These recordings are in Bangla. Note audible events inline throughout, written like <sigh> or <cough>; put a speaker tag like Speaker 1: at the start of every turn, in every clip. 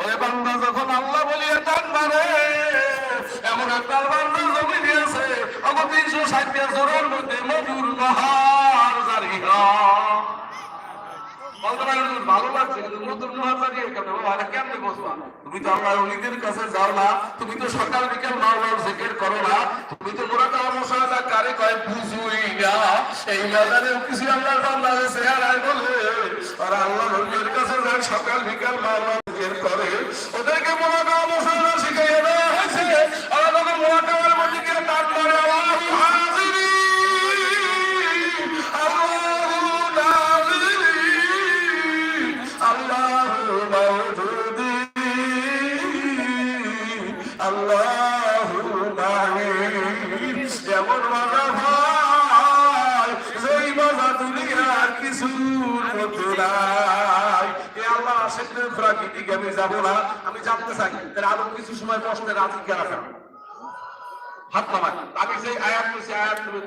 Speaker 1: ওরে বান্দা যখন আল্লাহ বলিয়া টান মারে এমন একটা বান্দা জমি দিয়েছে, অগো তিনশো ষাট বছরের মধ্যে মধুর নহার জারি তুমি তো না, তুমি তো সকাল বিকেল মাওলার জিকির করো না, তুমি তো মোরাটা মশাদা কারে কয়, বুঝুই না এই মাজারে কিছু আল্লাহর আছে বলে। আর আল্লাহর অলিদের কাছে যায়, সকাল বিকাল মাওলার জিকির করে। ওদেরকে মোরাটা মশাদা শিখাইয়ে দেওয়া হয়েছে। আর ওদের মোরাটার মধ্যে তার করে, আল্লাহু আল্লাহু আল্লাহু আল্লাহু আল্লাহ আশেকের প্রাকৃতিক আমি যাব না? আমি জানতে চাই, তাহলে আরও কিছু সময় বসতে রাজি কে হাত নামান আমি যে আয়াত বলছি আয়াত তুমি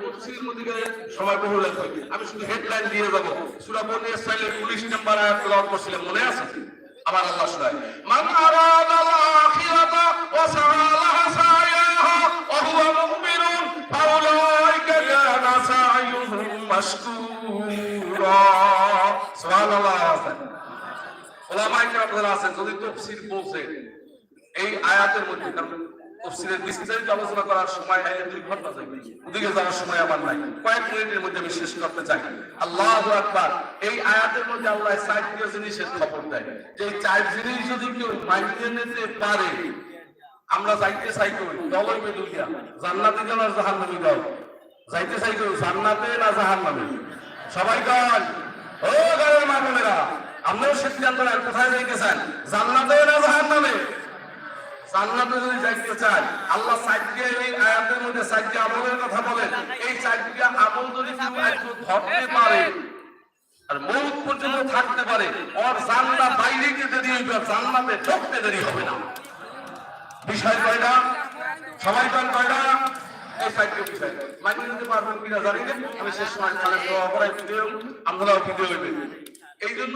Speaker 1: মধ্যে সময় বহু লাগবে আমি শুধু হেডলাইন দিয়ে যাব। সূরা বনি ইসরাইলের 19 নম্বর আয়াত তেলাওয়াত করছিলাম মনে আছে? আমার আল্লাহ শোনায়। মান আরাদাল আখিরাতা ওয়া সাআলাহা সায়াহা ওয়া হুয়া মুমিনুন, ফাউলাইকা কানা সায়ুহুম মাশকুরা। সুবহানাল্লাহ। আছেন যদি বলছে এই আয়াতের মধ্যে তফসিলের বিস্তারিত আলোচনা করার সময় দুই ঘণ্টা যাবে ওদিকে যাওয়ার সময় আমার নাই। কয়েক মিনিটের মধ্যে আমি শেষ করতে চাই। আল্লাহু আকবার। এই আয়াতের মধ্যে আল্লাহ জিনিসের খবর দেয়। যে চার জিনিস যদি কেউ নিতে পারে, আমরা যাইতে চাই কই? জান্নাতে যান আর যাও? যাইতে চাই জান্নাতে না জাহান্নামে? সবাই কন ও গায়ের মা আমরাও সিদ্ধান্ত নেন কোথায় যাইতে চান জান্নাতে না জাহান্নামে? জান্নাতে যদি যাইতে চান, আল্লাহ সাইডকে এই আয়াতের মধ্যে সাইডকে আমলের কথা বলেন। এই সাইডকে আমল যদি কেউ একটু ধরতে পারে আর মৌত পর্যন্ত থাকতে পারে, ওর জান্নাত বাইরে যেতে দেরি হবে জান্নাতে ঢুকতে দেরি হবে না। বিষয় কয়টা? সবাই কন কয়টা? এই জানি আমি শেষ ভিডিও আমরাও ভিডিও হইবে এই জন্য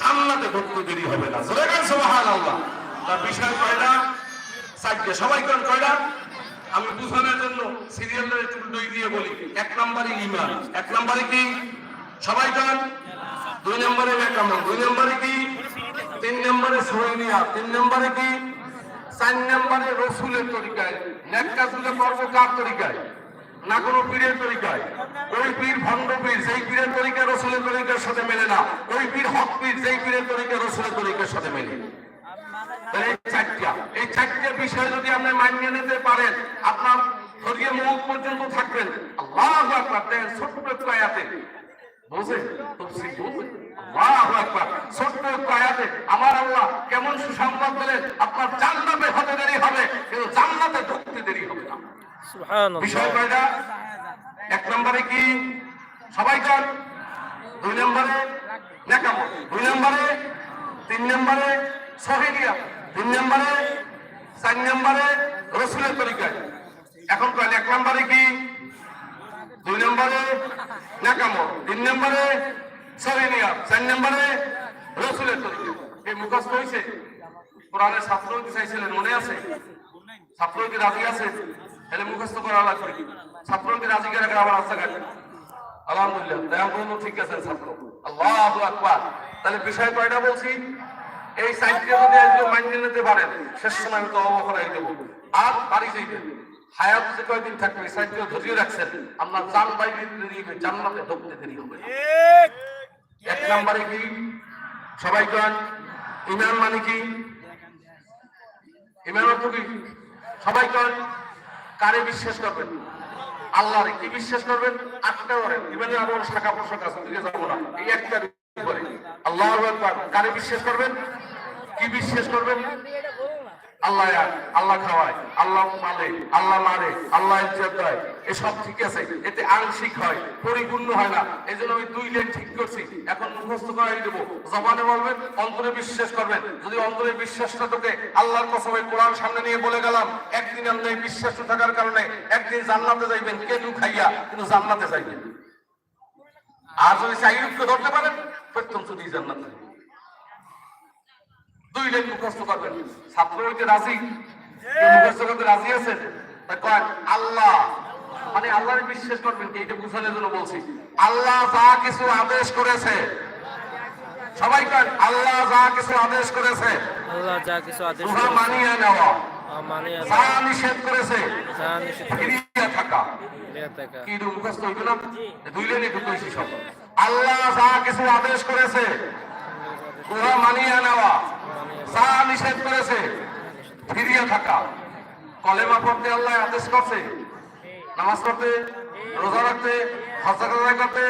Speaker 1: জান্নাতে ঢুকতে দেরি হবে না। জোরে গান, সুবহানাল্লাহ। তার বিষয় কয়টা? সাইডে সবাই কোন কয়টা? আমি বুঝানোর জন্য সিরিয়ালের একটু দুই দিয়ে বলি। এক নম্বরে ঈমান। এক নম্বরে কি? সবাই কোন? দুই নম্বরে এক দুই নম্বরে কি? তিন নম্বরে সোহেনিয়া তিন নম্বরে কি? চার নম্বরে রসুলের তরিকায়। নেক কাজগুলো করব কার তরিকায়? না কোনো পীরের তরিকায়। ওই পীর ভণ্ড পীর, যেই পীরের তরিকা রসুলের তরিকার সাথে মেলে না। ওই পীর হক পীর, যেই পীরের তরিকা রসুলের তরিকার সাথে মেলে। এই চারটা বিষয় যদি আপনি মানিয়ে নিতে পারেন, আপনার ধরিয়ে মুখ পর্যন্ত থাকবেন। আল্লাহ আকবার দেখেন ছোট্ট তফসিল ছোট্ট আমার আল্লাহ কেমন সুসংবাদ দিলেন, আপনার জান্নাতে হতে দেরি হবে, কিন্তু জান্নাতে ঢুকতে দেরি হবে না। বিষয় কয়টা? এক নম্বরে কি? সবাই কর দুই নম্বরে নেকামো দুই নম্বরে, তিন নম্বরে সহিদিয়া। তিন নম্বরে, চার নম্বরে রসুলের তরিকায়। এখন কয়, এক নম্বরে কি? দুই নম্বরে নাকামো তিন নম্বরে সহিদিয়া। চার নম্বরে রসুলের তরিকা। এই মুখস্থ হয়েছে কোরআনের ছাত্র চাইছিলেন, মনে আছে? ছাত্র রাজি আছে তাহলে মুখস্থ করা লাগবে ছাত্র হইতে রাজি করে রাখা আমার রাস্তাঘাট আলহামদুলিল্লাহ দেখা করব ঠিক আছে ছাত্র। আল্লাহ আকবার। তাহলে বিষয় কয়টা বলছি? এই সাইডকে যদি একজন মাইনে নিতে পারেন শেষ সময় আমি তো অবকরাই দেবো। আর বাড়ি যাইবেন। হায়াত যে কয়দিন থাকবে এই সাইডকে ধরিয়ে রাখছেন আপনার জান বাইরে হবে জান্নাতে ঢুকতে দেরি হবে। এক নম্বরে কি? সবাই কন? ইমান মানে কি? ইমান অর্থ কি? সবাই কন? কারে বিশ্বাস করবেন? আল্লাহর কি বিশ্বাস করবেন? আটটা করেন ইভেন আমার শাখা পোশাক আছে দিকে যাব না। এই একটা আল্লাহর কারে বিশ্বাস করবেন? কি বিশ্বাস করবেন? আল্লাহ আল্লাহ খাওয়ায়, আল্লাহ মালে, আল্লাহ মারে, আল্লাহ ইজ্জত দেয়। এসব ঠিক আছে, এতে আংশিক হয়, পরিপূর্ণ হয় না। এই জন্য আমি দুই লাইন ঠিক করছি। এখন মুখস্থ করাই দেবো। জবানে বলবেন, অন্তরে বিশ্বাস করবেন। যদি অন্তরে বিশ্বাসটা তোকে আল্লাহর কসমে কোরআন সামনে নিয়ে বলে গেলাম, একদিন আপনি বিশ্বাস থাকার কারণে একদিন জান্নাতে যাইবেন কেঁদু খাইয়া, কিন্তু জান্নাতে যাইবেন। আর যদি চাইরুফকে ধরতে পারেন শুধু জান্নাতে দুই মুখস্থ করবেন। ছাত্র হইতে রাজি? মুখস্থ করতে রাজি আছেন তা কয় আল্লাহ। মানে আল্লাহর বিশ্বাস করবেন কি? এটা বুঝানোর জন্য বলছি। আল্লাহ যা কিছু আদেশ করেছে। সবাই কয় আল্লাহ যা কিছু আদেশ করেছে।
Speaker 2: আল্লাহ যা কিছু আদেশ
Speaker 1: মানিয়ে নেওয়া। যা নিষেধ করেছে।
Speaker 2: যা নিষেধ করেছে,
Speaker 1: ফিরিয়ে থাকা। কি মুখস্থ হইবে না? দুই লাইনে ঢুকেছি সব আল্লাহ যা কিছু আদেশ করেছে। মানিয়ে নেওয়া। যা নিষেধ করেছে। ফিরিয়ে থাকা। কলেমা পড়তে আল্লাহ আদেশ করছে। নামাজ পড়তে, রোজা রাখতে, হজা করতে,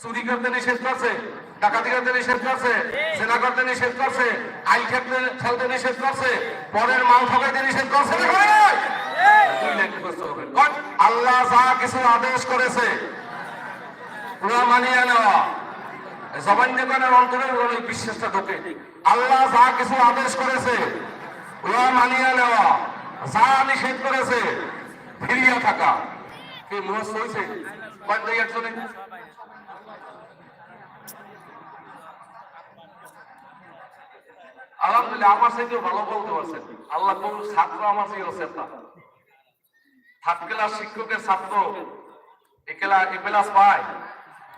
Speaker 1: চুরি করতে নিষেধ করছে, ডাকাতি করতে নিষেধ করছে সেনা করতে নিষেধ করছে আই খেতে খেলতে নিষেধ করছে, পরের মাল ঠকাইতে নিষেধ করছে আল্লাহ যা কিছু আদেশ করেছে পুরা মানিয়ে নেওয়া। জবান দোকানের অন্তরে ওর এই বিশ্বাসটা ঢোকে। আল্লাহ যা কিছু আদেশ করেছে ওরা মানিয়ে নেওয়া, যা নিষেধ করেছে, ফিরিয়ে থাকা। কি মুহস্ত হয়েছে? কয়েক একজনে। আলহামদুলিল্লাহ, আমার সাথে ভালো বলতে পারছেন। আল্লাহ কোন ছাত্র আমার সেই হোসেন না। থার্ড ক্লাস শিক্ষকের ছাত্র, একেলা এ প্লাস পায়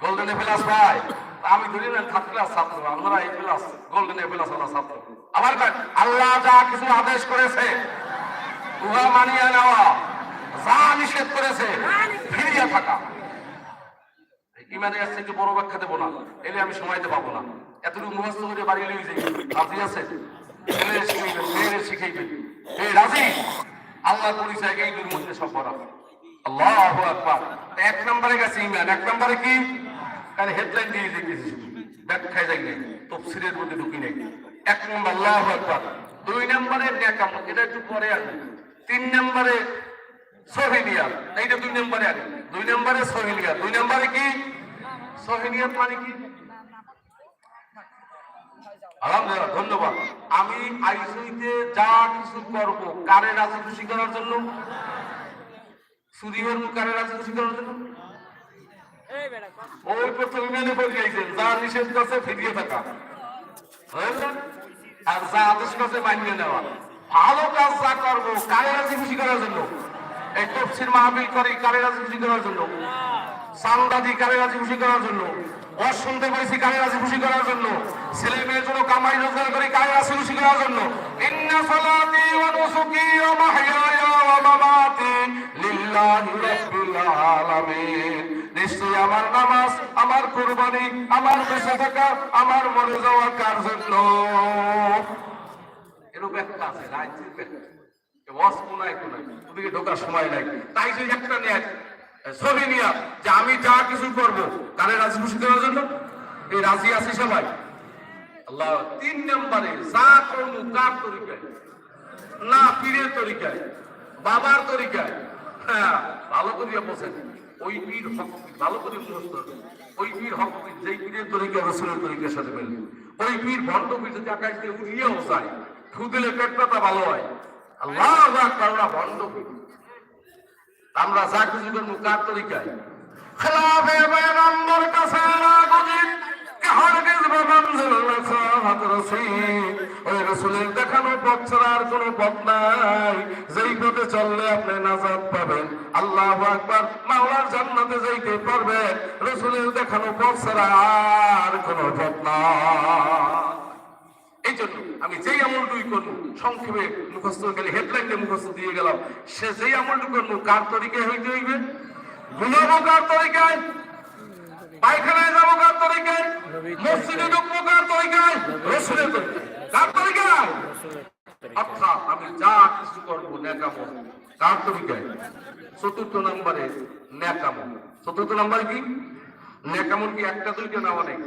Speaker 1: গোল্ডেন এ প্লাস পায়। আমি ধরি না থার্ড ক্লাস ছাত্র আমরা A plus golden A plus ওরা ছাত্র। আবার আল্লাহ যা কিছু আদেশ করেছে উহা মানিয়ে নেওয়া, যা নিষেধ করেছে, ফিরিয়ে থাকা। ইমানে আসছে একটু বড় ব্যাখ্যা দেবো না, এলে আমি সময়তে পাবো না। এতটুকু মুখস্থ করে বাড়ি লই যাই। রাজি আছে এই রাজি? পরিচয় এই দুর সব আল্লাহ এক নম্বরে গেছে ইমান, এক নম্বরে কি? কারণ হেডলাইন দিয়ে দেখেছি। ব্যাখ্যায় যাই নাই, তফসিলের মধ্যে ঢুকি নাই। এক নম্বর, আল্লাহ আকবার। দুই নম্বরে নেকাম এটা একটু পরে আসবে তিন নম্বরে সোহেলিয়া। এইটা দুই নম্বরে আগে দুই নম্বরে সোহেলিয়া। দুই নম্বরে কি? সোহেলিয়াত মানে কি? আলহামদুলিল্লাহ, ধন্যবাদ। আমি আইসিতে যা কিছু করব, কারে রাজি খুশি করার জন্য? সুদীপের কারে রাজি খুশি করার জন্য? প্রথম মেনে পড়ে রাজি খুশি করার জন্য। ছেলে মেয়ের জন্য কামাই রোজগার করে কারে রাজি খুশি করার জন্য। ইন্না সালাতি ওয়া নুসুকি ওয়া মাহইয়ায়া ওয়া মামাতি লিল্লাহি আলামিন। নিশ্চয়ই আমার নামাজ, আমার কুরবানি, আমার বেঁচে থাকা, আমার মরে যাওয়া কার জন্য? এরকম একটা আছে আমি যা কিছু করব, কারে রাজি খুশি করার জন্য? এই রাজি আছি সবাই। আল্লাহ তিন নম্বরে, যা করব কার তরিকায়। না, পীরের তরিকায়, বাবার তরিকায়। হ্যাঁ ভালো করিয়া বসেন। ওই পীর হক ভালো করে প্রশ্ন ওই পীর হক যেই পীরের তরিকা, রসুলের তরিকার সাথে মেলে ওই পীর ভণ্ড যদি আকাশ দিয়ে উড়িয়েও যায় ফু দিলে পেটটা ভালো হয়। আল্লাহ কারণা ভণ্ড পীর আমরা যা কিছু করব কার তরিকায়। খেলাফে নম্বর কাছে নাজাত পাবেন। আল্লাহ আকবার রসুলের দেখানো পথ আর কোনো পথ এই জন্য আমি যেই আমলটুই করব, সংক্ষেপে মুখস্থ গেলে হেডলাইনটা মুখস্থ দিয়ে গেলাম। সে যেই আমলটু করব, কার তরিকায় হইতে হইবে? ঘুমাবো কার তরিকায়? পায়খানায় যাব কার তরিকায়? মসজিদে ঢুকবো কার তরিকায়? রসুলের তরিকায়। কার তরিকায়? অর্থাৎ আমি যা কিছু করব ন্যাকামো কার তরিকায়। চতুর্থ নম্বরে ন্যাকামো। চতুর্থ নম্বরে কি? নেকামন কি একটা দুইটা না অনেক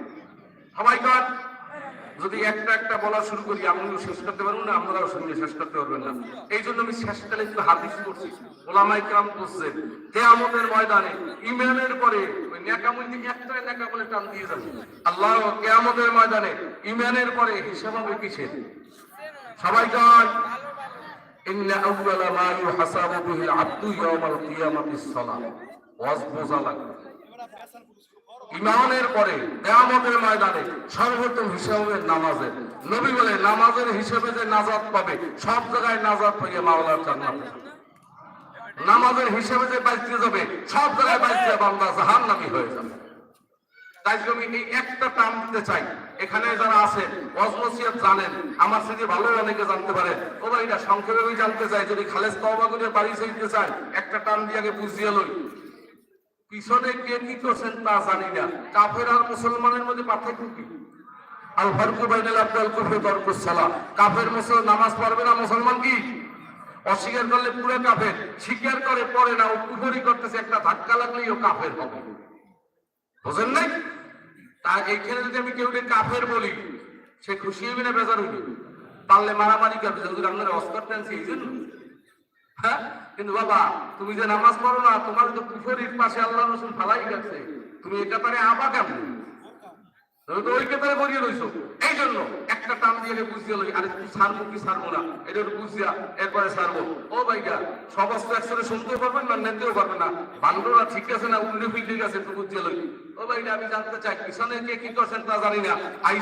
Speaker 1: সবাই কার। যদি একটা একটা বলা শুরু করি আপনিও শেষ করতে পারব না, আপনারাও শুনলে শেষ করতে পারবেন না। এই জন্য আমি শেষকালে একটু হাদিস করছি ওলামাই কাম করছে কেয়ামতের ময়দানে ইমানের পরে ন্যাকা বলে টান দিয়ে আল্লাহ ময়দানে ইমানের পরে হিসাব হবে কিসের? সবাই জয় ইন্না আউয়ালা মা ইউহাসাবু বিহিল কিয়ামাতিস সালাম ওয়াজ বোঝা লাগবে। ইমানের পরে কেয়ামতের ময়দানে সর্বোত্তম হিসাব হবে নামাজের নবী বলে নামাজের হিসেবে যে নাজাত পাবে, সব জায়গায় নাজাত পাইয়ে মাওলার জান্নাতে। নামাজের হিসেবে যে বাইতে যাবে, সব জায়গায় বান্দা হয়ে যাবে তাই আমি একটা টান দিতে চাই, এখানে যারা আছেন অজনসিয়াত জানেন, আমার থেকে ভালো অনেকে জানতে পারে, ও ভাই এটা সংক্ষেপে জানতে চাই, যদি খালেজ তওবা বাড়ি চাইতে চাই একটা টান দিয়ে আগে বুঝিয়ে লই পিছনে কে কি করছেন তা জানি না। কাফের আর মুসলমানের মধ্যে পার্থক্য কি? আল ফারকু বাইনাল আব্দাল কুফরি তরকুস কাফের মুসলমান নামাজ পড়বে না মুসলমান কি? অস্বীকার করলে পুরো কাফের। স্বীকার করে, পড়ে না, ও কুফরি করতেছে, একটা ধাক্কা লাগলেই ও কাফের হবে। বুঝেন নাই? তা এইখানে যদি আমি কেউ কাফের বলি, সে খুশি হইবে না বেজার হইবে পারলে মারামারি করবে, যদি আপনার অস্কার টানছে এই জন্য। হ্যাঁ? কিন্তু বাবা, তুমি যে নামাজ পড়ো না, তোমার তো কুফরির পাশে আল্লাহ রসুল ফালাই গেছে। তুমি এটা পারে আবা কেমন? রইছো। এই জন্য একটা টান দিয়ে তুই ছাড়বো না? এটা বুঝিয়া ও ভাইয়া সমস্ত একসাথে শুনতেও পারবেন না না। ঠিক আছে না একটু বুঝিয়ে ও আমি জানতে চাই, পিছনে কে কি করছেন তা জানি না।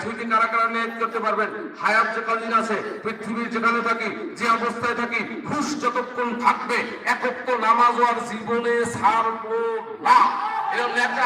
Speaker 1: হইতে কারা কারা নিয়ে করতে পারবেন? হায়াত যে কদিন আছে, পৃথিবীর যেখানে থাকি, যে অবস্থায় থাকি ঘুষ যতক্ষণ থাকবে, একত্র নামাজ জীবনে ছাড়বো না। এরকম একটা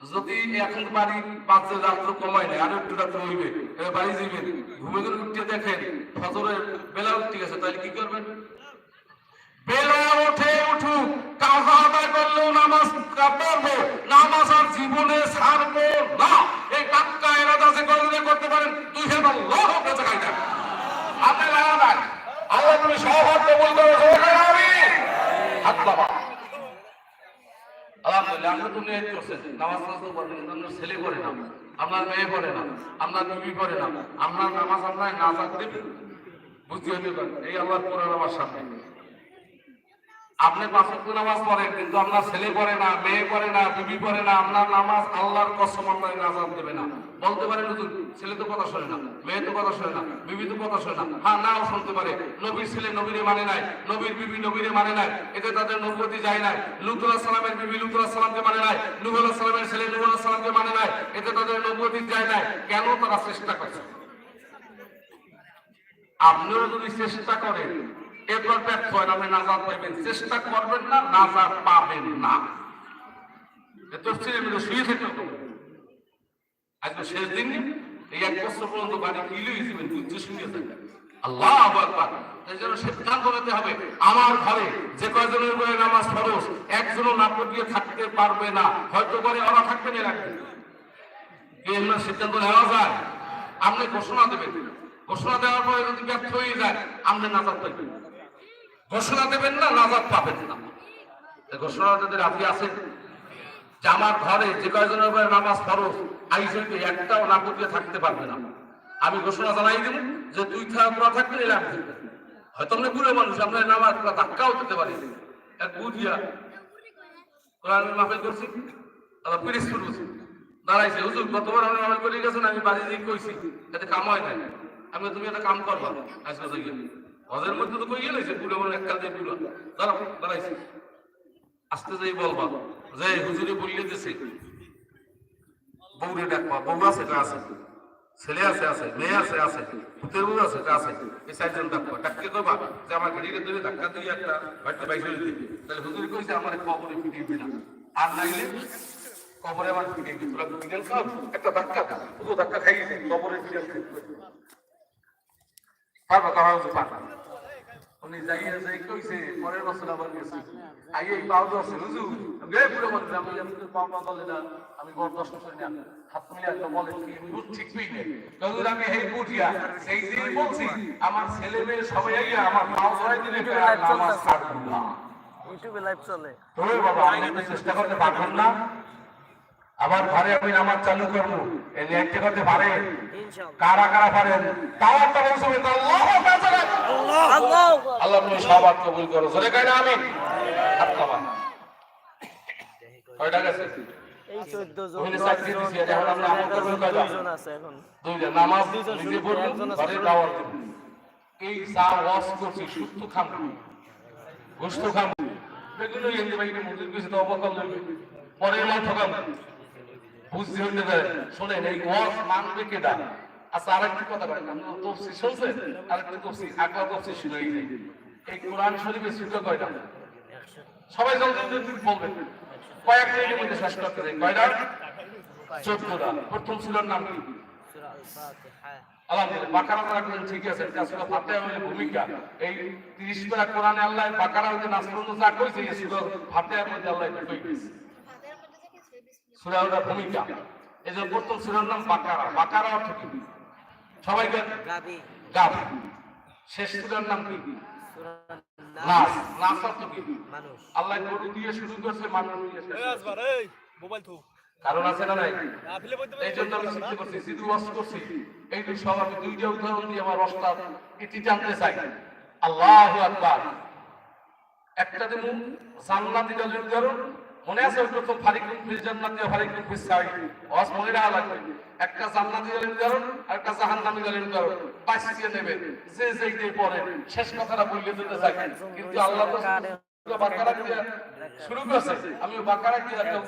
Speaker 1: যদি এখন বাড়ি পাঁচে রাত্র কমাই নেয় আর একটু রাত্র হইবে। বাড়ি যাবেন ঘুমে ঘুরে উঠতে দেখেন, ফজরের বেলা উঠতে গেছে, তাহলে কি করবেন? বেলা উঠে উঠুক কাজ আদায় করলেও নামাজ পড়ব নামাজ আর জীবনে সারবো না এই টাক্কা এরাদা যে করলে করতে পারেন তুই হেন আল্লাহ বেঁচে খাইতেন আপনি লাগা দেন আল্লাহ তুমি সহজ কবুল করো সহকারে আমি হাত বাবা আলহামদুলিল্লাহ আমরা তো নামাজ তো পড়বেন আপনার ছেলে করে না। আপনার মেয়ে করে না, আপনার বিবি করে না, আপনার নামাজ আপনার না বুঝতে হতে পারে এই আল্লাহ কোরআন আমার সামনে। আপনি পাঁচ নামাজ পড়েন, কিন্তু আপনার ছেলে পড়ে না, মেয়ে পড়ে না, বিবি পড়ে না, আপনার নামাজ আল্লাহর কসম আপনার নাজাত দেবে না। বলতে পারে নতুন ছেলে তো কথা শোনে না, মেয়ে তো কথা শোনে না, বিবি তো কথা শোনে না। হ্যাঁ নাও শুনতে পারে, নবীর ছেলে নবীরে মানে নাই, নবীর বিবি নবীরে মানে নাই, এতে তাদের নবতি যায় নাই। লুতুল্লাহ সালামের বিবি লুতুল্লাহ সালামকে মানে নাই নুহুল্লাহ সালামের ছেলে নুহুল্লাহ সালামকে মানে নাই, এতে তাদের নবতি যায় নাই। কেন তারা চেষ্টা করছে? আপনিও যদি চেষ্টা করেন এরপর ব্যর্থ হয় আপনি নাজাদ পাইবেন চেষ্টা করবেন না নাজাদ পাবেন না। এত ছেলে মেয়ে শুয়ে থাকতে আজকে শেষ দিন, এই এক বছর পর্যন্ত বাড়ি কিলো হিসেবে বুঝতে শুনে থাকবেন আল্লাহ আকবার। তাই জন্য সিদ্ধান্ত নিতে হবে, আমার ঘরে যে কয়জনের করে নামাজ ফরজ, একজনও না পড়িয়ে থাকতে পারবে না। হয়তো করে ওরা থাকবে না রাখবে এই সিদ্ধান্ত নেওয়া যায়। আপনি ঘোষণা দেবেন। ঘোষণা দেওয়ার পরে যদি ব্যর্থ হয়ে যায়, আপনি নাজাদ পাইবেন ঘোষণা দেবেন না নাজাদ পাবেন না। ঘোষণা যদি রাজি আছেন? যে আমার ঘরে যে কয়জনের উপরে নামাজ ফরজ আইসইতে একটাও না পড়িয়ে থাকতে পারবে না। আমি ঘোষণা জানাই দিব যে দুই থাকা করা থাকবে থাকবে হয়তো আপনি বুড়ো মানুষ আপনার নামাজ ধাক্কাও দিতে পারি। এক বুঝিয়া কোরআন মাফেল করছি আবার পিরিসপুর বলছি দাঁড়াইছে, হুজুর কতবার আমি মাফেল করে গেছেন, আমি বাড়ি দিয়ে কইছি, এতে কাম হয় নাই। আমি তুমি একটা কাম করবা। আজকে হজের মধ্যে তো কই গেলেছে বুড়ো মানুষ এক দিয়ে বুড়ো দাঁড়াও দাঁড়াইছে আস্তে যাই বলবা যে হুজুরে বললে দিছে। বউরে ডাকবা। বউ আছে, এটা আছে। ছেলে আছে আছে। মেয়ে আছে আছে। পুতের বউ আছে, এটা আছে। এই চারজন ডাকবা। ডাকতে করবা যে আমার গাড়িটা ধরে ধাক্কা দিয়ে একটা বাড়িতে বাইশ দিবি। তাহলে হুজুর কইছে, আমার কবরে ফিটিয়ে না। আর নাইলে কবরে আমার গেছে তোরা বিড়াল খাও একটা ধাক্কা শুধু ধাক্কা খাই গেছে কবরে খাই পারবা হচ্ছে পারবা। উনি যাইয়া যাই কইছে পরের বছর আবার গেছে। আগে এই পাও হুজুর। গে পুরো আমি আমি তো পাও না বলে না আমি গড় দশ বছর না। হাত মিলে একটা বলে কি বুঝ ঠিক হুজুর আমি বুঝিয়া সেই যে বলছি আমার ছেলে মেয়ে সবাই আইয়া আমার পাও ধরাই দিলে নামাজ ছাড়বো না।
Speaker 2: ইউটিউবে লাইভ চলে।
Speaker 1: ওরে বাবা আমি চেষ্টা করতে পারবেন না আবার ঘরে আমি নামাজ চালু করব। এই একটা করতে
Speaker 2: ইনশাআল্লাহ
Speaker 1: কারা কারা পারেন? তাও একটা বলছো আল্লাহ
Speaker 2: আল্লাহ
Speaker 1: আল্লাহ তুমি সবার কবুল করো জোরে না কয়টা গেছে?
Speaker 2: এই 14 জন
Speaker 1: ওখানে
Speaker 2: 10
Speaker 1: চাকরি
Speaker 2: জন
Speaker 1: দিছি, এখন আমরা আমল করব
Speaker 2: 11
Speaker 1: কয়টা?
Speaker 2: জন আছে এখন।
Speaker 1: দুইটা নামাজ
Speaker 2: দুইজন
Speaker 1: নিজে
Speaker 2: শুধু,
Speaker 1: পড়ব
Speaker 2: একজন আছে
Speaker 1: ঘরে
Speaker 2: শুধু।
Speaker 1: দাওয়াত দেবো এই চা ওয়াশ করছি সুস্থ খাব গোস্ত খাব এগুলো এনে বাইরে মুদির কিছু তো অবকাল লইবে পরে মা ঠকাম বুঝতে শোনেন, এই ওয়াশ মানবে কেডা আচ্ছা আরেকটি কথা বলেন তফসির শুনছেন? আরেকটি তফসির শুনে এই কোরআন শরীফে সুযোগ কয়টা? সবাই জলদি জলদি বলবেন। কয়েক মিনিটের মধ্যে শেষ করতে কয়টা? চোদ্দটা। প্রথম সুরার নাম কি? আলহামদুলিল্লাহ, বাকারা ঠিক আছে ভূমিকা। এই 30 পারা কোরআনে আল্লাহ বাকারা হতে নাসরুল যা কইছে, এই সূরা আল্লাহ সূরা ওটা ভূমিকা। এই যে প্রথম সূরার নাম বাকারা। বাকারা অর্থ কি? সবাইকে
Speaker 2: গাবি।
Speaker 1: শেষ সূরার নাম কি?
Speaker 2: সূরা
Speaker 1: নাস। নাস অর্থ কি?
Speaker 2: মানুষ।
Speaker 1: আল্লাহ গরু দিয়ে শুরু করছে মানুষ দিয়ে শেষ করছে।
Speaker 3: আসবার এই মোবাইল থু।
Speaker 1: কারণ আছে না নাই? এই জন্য আমি চিন্তা করছি সিধু ওয়াজ করছি। এই দুই সব আমি দুইটা উদাহরণ দিয়ে আমার রসটা ইতি জানতে চাই। আল্লাহ আকবার। একটা জান্নাতি দলের উদাহরণ মনে আছে প্রথম ফিল জান্নাতি ফিল সাই ওয়াজ মনে রাখা লাগবে। একটা জান্নাতি আর একটা জাহান্নামী যে যেইতে পড়ে। শেষ কথাটা বললে কিন্তু আল্লাহ তো দিয়ে একটা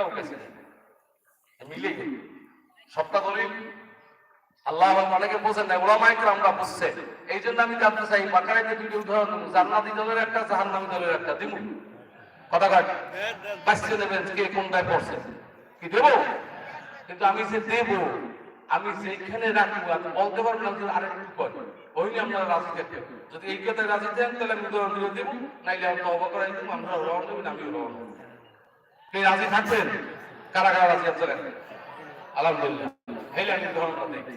Speaker 1: দিয়ে মিলে সবটা দলিল আল্লাহ অনেকে বোঝেন না ওলামা একরাম আমরা বুঝছে এই জন্য আমি জানতে চাই বাকারায় যে দুটো উদাহরণ দেবো। জান্নাতি দলের একটা, জাহান্নামী দলের একটা। দিব? কথা কাজ বাঁচিয়ে দেবেন, কে কোনটায় পড়ছে? কি দেবো? কিন্তু আমি যে দেবো, আমি যেখানে রাখব, আমি বলতে পারব না যে আরেকটু কর ওই নিয়ে আমরা রাজি থাকতে যদি এই কথায় রাজি থাকেন, তাহলে আমি উদাহরণ দিয়ে দেবো। নাইলে আমি তবা করাই দেবো, আমরা রওনা দেবেন আমি রওনা দেবো। কে রাজি থাকবেন? কারা কারা রাজি আছেন? আলহামদুলিল্লাহ। হেলে আমি উদাহরণটা দেখি।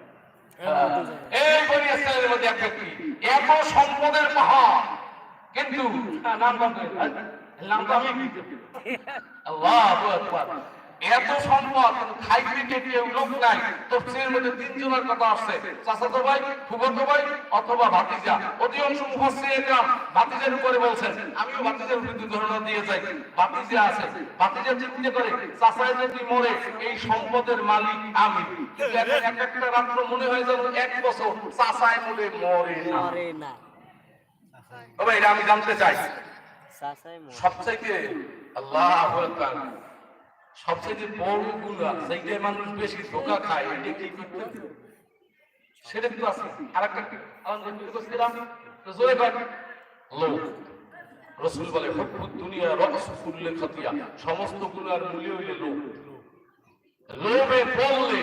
Speaker 1: এই বনি ইসরায়েলের মধ্যে এক ব্যক্তি এত সম্পদের পাহাড় কিন্তু হ্যাঁ, নাম নামটা আমি <laughs> আল্লাহু আকবার। এত সম্পদ কিন্তু খাই পিটে কেউ লোক নাই। তফসিলের মধ্যে তিনজনের কথা চাচাতো ভাই ফুফাতো ভাই অথবা ভাতিজা। অধিকাংশ ভাতিজার উপরে বলছেন। আমিও ভাতিজার উপরে দুই দিয়ে যাই। ভাতিজা আছে ভাতিজা চিন্তা করে চাচায় যদি মরে এই সম্পদের মালিক আমি। এক একটা রাত্র মনে হয় যেন এক বছর চাচায় মরে মরে না। তবে এটা আমি জানতে চাই। সবচাইতে আল্লাহ সবচেয়ে বড় গুণা সেইটাই মানুষ বেশি ধোকা খায়, এটা কি করতে সেটা কিন্তু আছে। আর একটা করছিলাম জোরে কর। লোক, রসুল বলে, হুব্বুদ দুনিয়া রকসু কুল্লে খতিয়া। সমস্ত গুণার মূল্য হইলে লোভ। লোভে পড়লে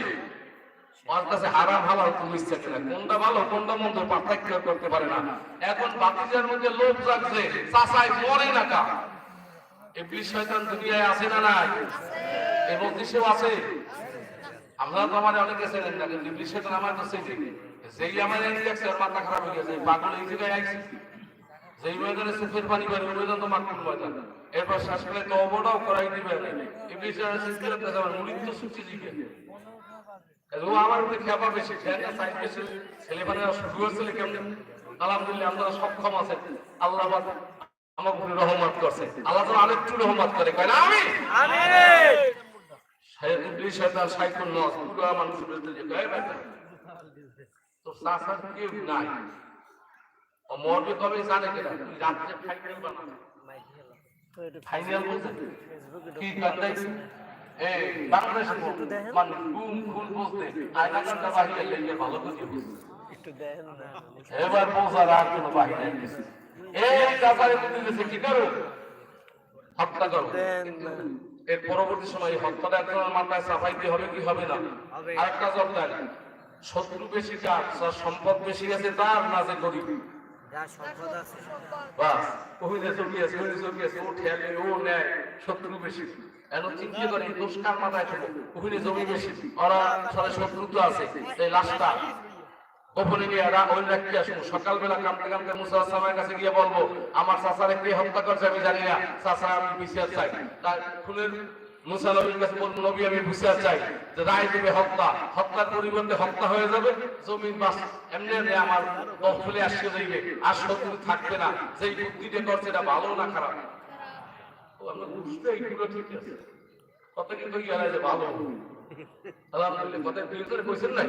Speaker 1: ওর কাছে হারাম হালাল তুমি ইচ্ছা কিনা কোনটা ভালো, কোনটা মন্দ পার্থক্য করতে পারে না। এখন বাতিজার মধ্যে লোভ রাখছে চাষায় মরে না কা ইবলিশ শয়তান দুনিয়ায় আছে না নাই? এবং দেশেও আছে। আমরা তো আমার অনেকে ছিলেন না, কিন্তু শয়তান আমার কাছে যেই আমার এনে দেখছে মাথা খারাপ হয়ে গেছে, পাগল এই জায়গায় আইছি। যেই ময়দানে সুখের পানি ওই ময়দান তো মাকুল ময়দান। এরপর শ্বাস অবটাও করাই দিবে কাছে আমার সুচি দিবে ও আমার উপরে খেপা বেশি খেয়ে সাইড বেশি। শুরু হয়েছিল কেমন? আলহামদুলিল্লাহ, আমরা সক্ষম আছেন আল্লাহ আমার উপরে রহমত করছে। আল্লাহ তো আরেকটু রহমত করে কয় না আমি ইবলিস শয়তান শাইতুন পুরো মানুষের বিরুদ্ধে যে কয় বেটা তো সাসার কেউ নাই। মরবে কবে জানে কেনা তুই রাত্রে ফাইনাল বানা ফাইনাল বলতে কি? কান্দাইছে এই বাংলাদেশ মানে গুম খুন বলতে? আয়না কান্ডা বাহিরে লেগে ভালো করে
Speaker 2: একটু দেন
Speaker 1: এবার পৌঁছার আর কোনো নেই এই কাতারে বুদ্ধি কি করো? হত্যা করো। এর পরবর্তী সময় হত্যাটা একজনের মাথায় চাপাইতে হবে কি হবে না? আরেকটা জবাবদারি শত্রু বেশি কার যার সম্পদ বেশি আছে তার না যে গরিব। ও ঠেলে ও নেয় শত্রু বেশি। এখন চিন্তা করে দোষ কার মাথায় ওহিনে জমি বেশি। ওরা সাথে শত্রু তো আছে এই লাশটা। সকালবেলা কামতে কামতে মুসা কাছে গিয়ে বলব, আমার চাচারে কে হত্যা করছে আমি জানি না, চাচা আমি বিচার চাই তার খুনের মুসা নবীর কাছে নবী, আমি বিচার চাই রায় দেবে হত্যা। হত্যার পরিবর্তে হত্যা হয়ে যাবে, জমিন বাস এমনি এমনি আমার দখলে আসছে যাইবে। আর শত্রু থাকবে না। যেই বুদ্ধিটা করছে এটা ভালো না খারাপ? আমরা বুঝতে ঠিক আছে। কত কিন্তু গিয়ে যে ভালো। আলহামদুলিল্লাহ কথা ক্লিয়ার করে কইছেন নাই?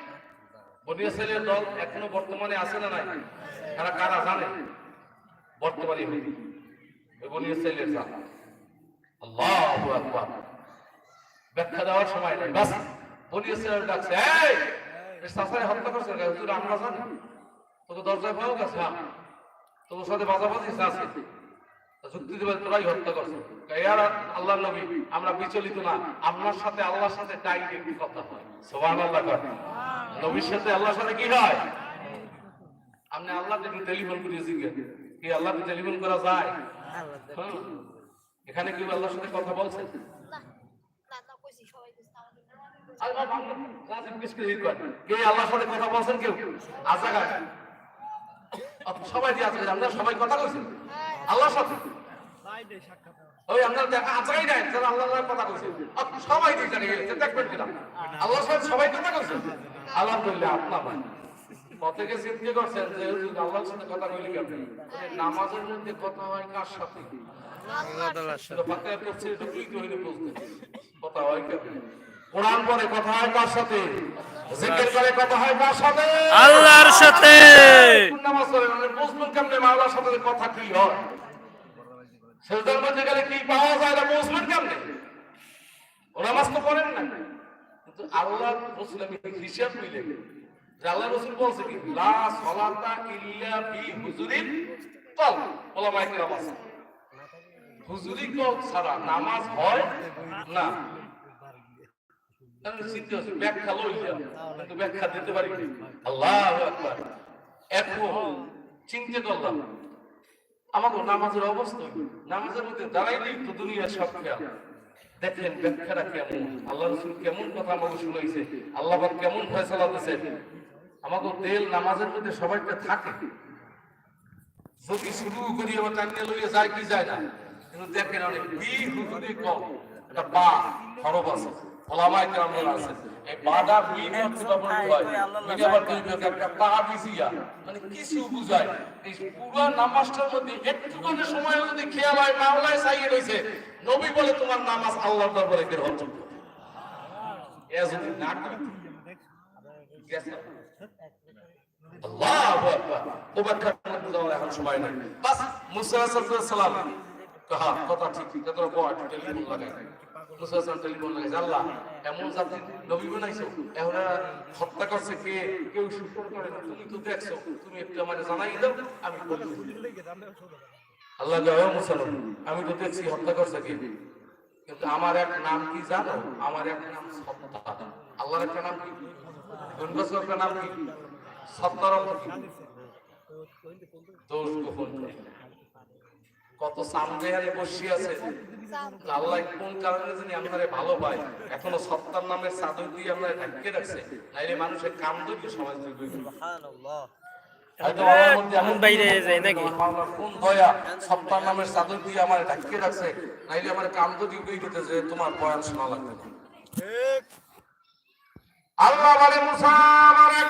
Speaker 1: বনি ইসরায়েলের দল এখনও বর্তমানে আছে না নাই? এরা কারা জানে? বর্তমানে ইহুদি ওই বনি ইসরায়েলের জাত আল্লাহু আকবার। ব্যাখ্যা দেওয়ার সময় নাই। বাস বনি ইসরায়েল ডাকছে, এই এই হত্যা করছে হুজুর, আমরা জানি। তোকে দরজায় পাও গেছে হ্যাঁ। তোর সাথে বাজাবাজি আছে যুক্তি দেবে, তোরাই হত্যা করছ। ইয়ার আল্লাহ নবী, আমরা বিচলিত না। আপনার সাথে, আল্লাহর সাথে ডাইরেক্ট কথা হয়। সোহান আল্লাহ কর নবীর আল্লাহর সাথে কি হয়? আপনি আল্লাহকে একটু টেলিফোন করিয়েছি কি আল্লাহকে টেলিফোন করা যায়?
Speaker 2: আল্লাহ।
Speaker 1: এখানে কেউ আল্লাহর সাথে কথা বলছেন? আল্লাহ। কে আল্লাহর সাথে কথা বলছেন কেউ? আশা গায় সবাই দিয়ে আছে আমরা সবাই কথা বলছেন? আল্লাহর সাথে? ওই আমরা দেখা আচাই নাই সাথে কথা বলছে সবাই দিয়ে জানি দেখবেন কিনা? আল্লাহর সাথে সবাই কথা বলছে আলহামদুলিল্লাহ আপনার কতকে চিন্তা করছেন যে আল্লাহর সাথে কথা বলি কেমন? নামাজের মধ্যে কথা হয় কার সাথে? কথা হয় কেমন? কোরআন পরে কথা হয় কার সাথে? জিকির করে কথা হয় কার সাথে?
Speaker 2: আল্লাহর সাথে।
Speaker 1: নামাজ পড়ে মানে বুঝবেন কেমনে মাওলার সাথে কথা কি হয়? সেজদার মধ্যে গেলে কি পাওয়া যায় না বুঝবেন কেমনে? ও নামাজ তো পড়েন না। কিন্তু আল্লাহ রসুল আমি হিসাব মিলে আল্লাহ রসুল বলছে কি, লা সলাতা ইল্লা আছে। হুজুরি কল ছাড়া নামাজ হয় না। ব্যাখ্যা লইলাম কিন্তু ব্যাখ্যা দিতে পারি আল্লাহ আকবার। এখন করলাম আমাকে নামাজের অবস্থা নামাজের মধ্যে দাঁড়াইলেই তো দুনিয়ার সব খেয়াল। দেখেন ব্যাখ্যাটা কেমন? আল্লাহ রসুল কেমন কথা আমাকে শুনাইছে? আল্লাহ কেমন ফয়সালা দিছে আমাকে তেল নামাজের মধ্যে সবাইটা থাকে। যদি শুরু করি আবার টানিয়ে লইয়ে যায়, কি যায় না? কিন্তু দেখেন অনেক বি হুজুরি কম। একটা বা হরফ আছে। ওলামায়ে কেরামরা আছে। এই বি হয়। আবার দুই একটা পা মানে কিছু বুঝায়। এই পুরো নামাজটার মধ্যে একটুখানি সময় যদি খেয়াল হয়, মাওলায় চাইয়ে রইছে নবী বলে তোমার নামাজ আল্লাহর দরবারে গ্রহণ এ যদি না করি? গেছে? আল্লাহু আকবার। ও ব্যাখ্যা করতে যাওয়ার এখন সময় নাই। বাস, মুসা সাল্লাল্লাহু সালাম কহা কথা ঠিক ঠিক তোর বয় টেলিফোন লাগাই মুসা সাল্লাম টেলিফোন লাগাই আল্লাহ এমন জাতি নবী বানাইছো, এখন হত্যা করছে কে? কেউ সুন্দর করে না। তুমি তো দেখছ, তুমি একটু আমাকে জানাই দাও, আমি আল্লাহ কয়, ও মুসা নবী, আমি তো দেখছি হত্যা করছে কে? কিন্তু আমার এক নাম কি জানো? আমার এক নাম সত্তা আল্লাহর একটা নাম কি? একটা নাম কি? সত্তার দোষ গোপন কত সামনেহারে বসি আছে। আল্লাহ কোন কারণে জানি আপনারে ভালো পায়? এখনও সত্তার নামের চাদর দিয়ে আপনারা ঢাকিয়ে রাখছে। নাইলে মানুষের কাম ধরবে সমাজ মধ্যে এমন
Speaker 2: বাইরে যায় নাকি?
Speaker 1: কোন দয়া সপ্তাহ নামের চাদর দিয়ে আমার ঢাকিয়ে রাখছে নাইলে আমার কাম তো দিবেই দিতেছে তোমার বয়ান শোনা লাগবে। আল্লাহ বলে মুসা আমার এক